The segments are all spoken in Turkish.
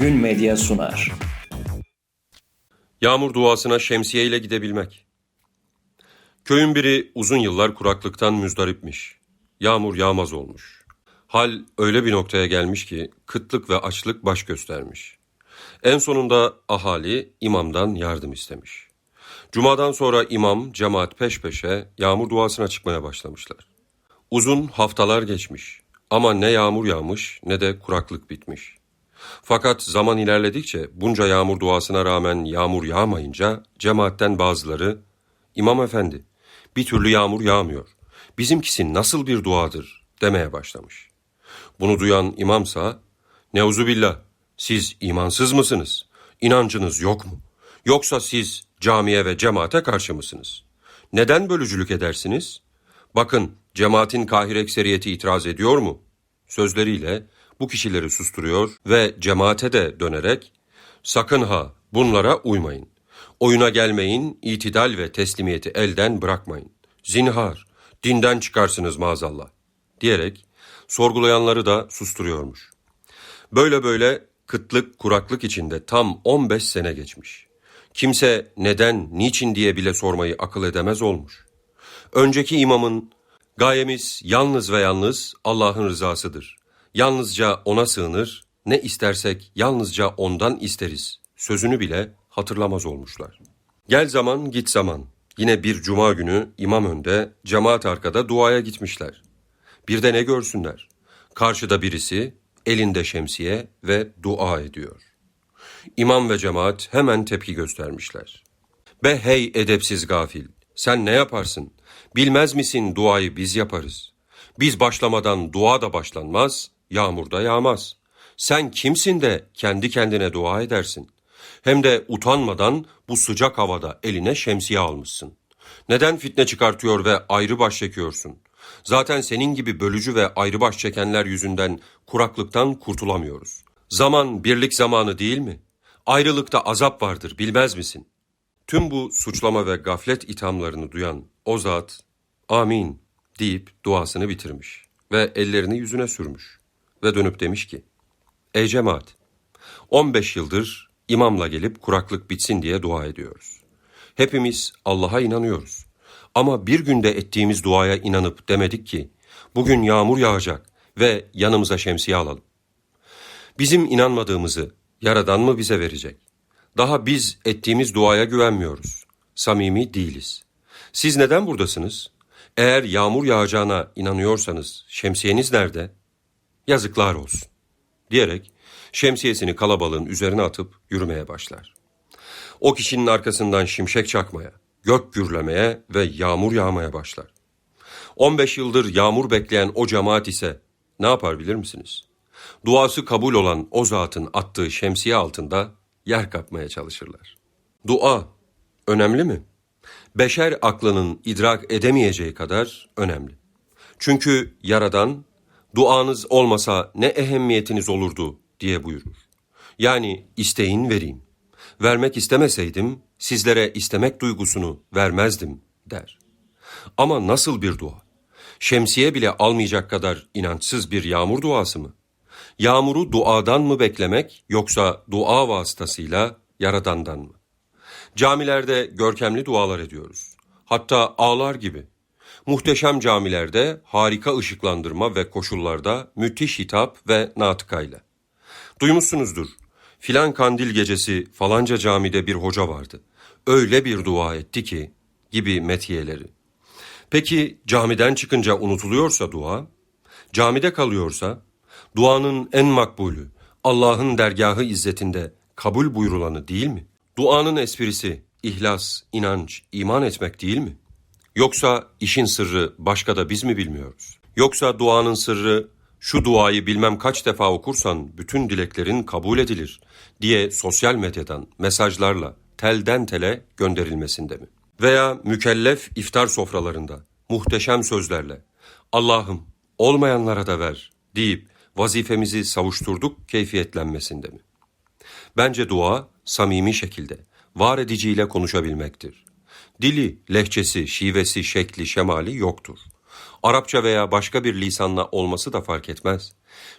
Gün Medya sunar. Yağmur duasına şemsiye ile gidebilmek. Köyün biri uzun yıllar kuraklıktan müzdaripmiş. Yağmur yağmaz olmuş. Hal öyle bir noktaya gelmiş ki kıtlık ve açlık baş göstermiş. En sonunda ahali imamdan yardım istemiş. Cumadan sonra imam, cemaat peş peşe yağmur duasına çıkmaya başlamışlar. Uzun haftalar geçmiş ama ne yağmur yağmış ne de kuraklık bitmiş. Fakat zaman ilerledikçe bunca yağmur duasına rağmen yağmur yağmayınca cemaatten bazıları İmam efendi bir türlü yağmur yağmıyor. Bizimkisi nasıl bir duadır demeye başlamış. Bunu duyan imamsa Neuzubillah siz imansız mısınız? İnancınız yok mu? Yoksa siz camiye ve cemaate karşı mısınız? Neden bölücülük edersiniz? Bakın cemaatin kahir ekseriyeti itiraz ediyor mu? Sözleriyle bu kişileri susturuyor ve cemaate de dönerek sakın ha bunlara uymayın. Oyuna gelmeyin, itidal ve teslimiyeti elden bırakmayın. Zinhar, dinden çıkarsınız maazallah diyerek sorgulayanları da susturuyormuş. Böyle böyle kıtlık, kuraklık içinde tam 15 sene geçmiş. Kimse neden, niçin diye bile sormayı akıl edemez olmuş. Önceki imamın gayemiz yalnız ve yalnız Allah'ın rızasıdır. Yalnızca ona sığınır, ne istersek yalnızca ondan isteriz. Sözünü bile hatırlamaz olmuşlar. Gel zaman git zaman. Yine bir cuma günü imam önde, cemaat arkada duaya gitmişler. Bir de ne görsünler? Karşıda birisi, elinde şemsiye ve dua ediyor. İmam ve cemaat hemen tepki göstermişler. Be hey edepsiz gafil, sen ne yaparsın? Bilmez misin duayı biz yaparız. Biz başlamadan dua da başlanmaz, yağmur da yağmaz. Sen kimsin de kendi kendine dua edersin? Hem de utanmadan bu sıcak havada eline şemsiye almışsın. Neden fitne çıkartıyor ve ayrı baş çekiyorsun? Zaten senin gibi bölücü ve ayrı baş çekenler yüzünden kuraklıktan kurtulamıyoruz. Zaman birlik zamanı değil mi? Ayrılıkta azap vardır bilmez misin? Tüm bu suçlama ve gaflet ithamlarını duyan o zat amin deyip duasını bitirmiş ve ellerini yüzüne sürmüş ve dönüp demiş ki Ey cemaat 15 yıldır imamla gelip kuraklık bitsin diye dua ediyoruz. Hepimiz Allah'a inanıyoruz. Ama bir günde ettiğimiz duaya inanıp demedik ki bugün yağmur yağacak ve yanımıza şemsiye alalım. Bizim inanmadığımızı Yaradan mı bize verecek? Daha biz ettiğimiz duaya güvenmiyoruz. Samimi değiliz. Siz neden buradasınız? Eğer yağmur yağacağına inanıyorsanız şemsiyeniz nerede? Yazıklar olsun. Diyerek şemsiyesini kalabalığın üzerine atıp yürümeye başlar. O kişinin arkasından şimşek çakmaya, gök gürlemeye ve yağmur yağmaya başlar. 15 yıldır yağmur bekleyen o cemaat ise ne yapar bilir misiniz? Duası kabul olan o zatın attığı şemsiye altında yer kapmaya çalışırlar. Dua önemli mi? Beşer aklının idrak edemeyeceği kadar önemli. Çünkü Yaradan duanız olmasa ne ehemmiyetiniz olurdu diye buyurur. Yani isteyin vereyim. Vermek istemeseydim sizlere istemek duygusunu vermezdim der. Ama nasıl bir dua? Şemsiye bile almayacak kadar inançsız bir yağmur duası mı? Yağmuru duadan mı beklemek yoksa dua vasıtasıyla yaradandan mı? Camilerde görkemli dualar ediyoruz. Hatta ağlar gibi. Muhteşem camilerde harika ışıklandırma ve koşullarda müthiş hitap ve natıkayla. Duymuşsunuzdur. Filan kandil gecesi falanca camide bir hoca vardı. Öyle bir dua etti ki gibi metiyeleri. Peki camiden çıkınca unutuluyorsa dua, camide kalıyorsa, duanın en makbulü, Allah'ın dergahı izzetinde kabul buyurulanı değil mi? Duanın esprisi ihlas, inanç, iman etmek değil mi? Yoksa işin sırrı başka da biz mi bilmiyoruz? Yoksa duanın sırrı şu duayı bilmem kaç defa okursan bütün dileklerin kabul edilir diye sosyal medyadan mesajlarla telden tele gönderilmesinde mi? Veya mükellef iftar sofralarında muhteşem sözlerle Allah'ım olmayanlara da ver deyip vazifemizi savuşturduk keyfiyetlenmesinde mi? Bence dua samimi şekilde var ediciyle konuşabilmektir. Dili, lehçesi, şivesi, şekli, şemali yoktur. Arapça veya başka bir lisanla olması da fark etmez.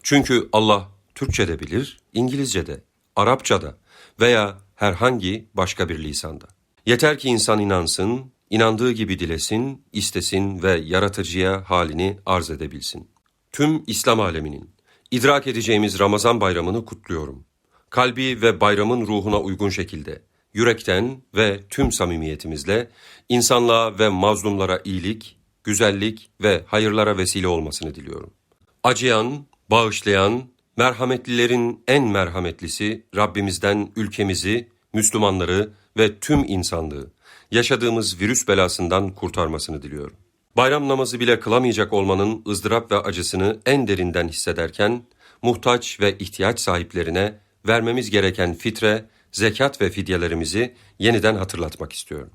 Çünkü Allah Türkçe de bilir, İngilizce de, Arapçada veya herhangi başka bir lisanda. Yeter ki insan inansın, inandığı gibi dilesin, istesin ve yaratıcıya halini arz edebilsin. Tüm İslam aleminin idrak edeceğimiz Ramazan bayramını kutluyorum. Kalbi ve bayramın ruhuna uygun şekilde, yürekten ve tüm samimiyetimizle insanlığa ve mazlumlara iyilik, güzellik ve hayırlara vesile olmasını diliyorum. Acıyan, bağışlayan, merhametlilerin en merhametlisi Rabbimizden ülkemizi, Müslümanları ve tüm insanlığı yaşadığımız virüs belasından kurtarmasını diliyorum. Bayram namazı bile kılamayacak olmanın ızdırap ve acısını en derinden hissederken, muhtaç ve ihtiyaç sahiplerine vermemiz gereken fitre, zekat ve fidyelerimizi yeniden hatırlatmak istiyorum.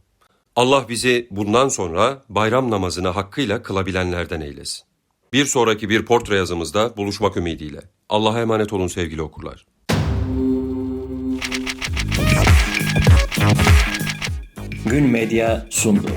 Allah bizi bundan sonra bayram namazını hakkıyla kılabilenlerden eylesin. Bir sonraki bir portre yazımızda buluşmak ümidiyle. Allah'a emanet olun sevgili okurlar. Gün Medya sundu.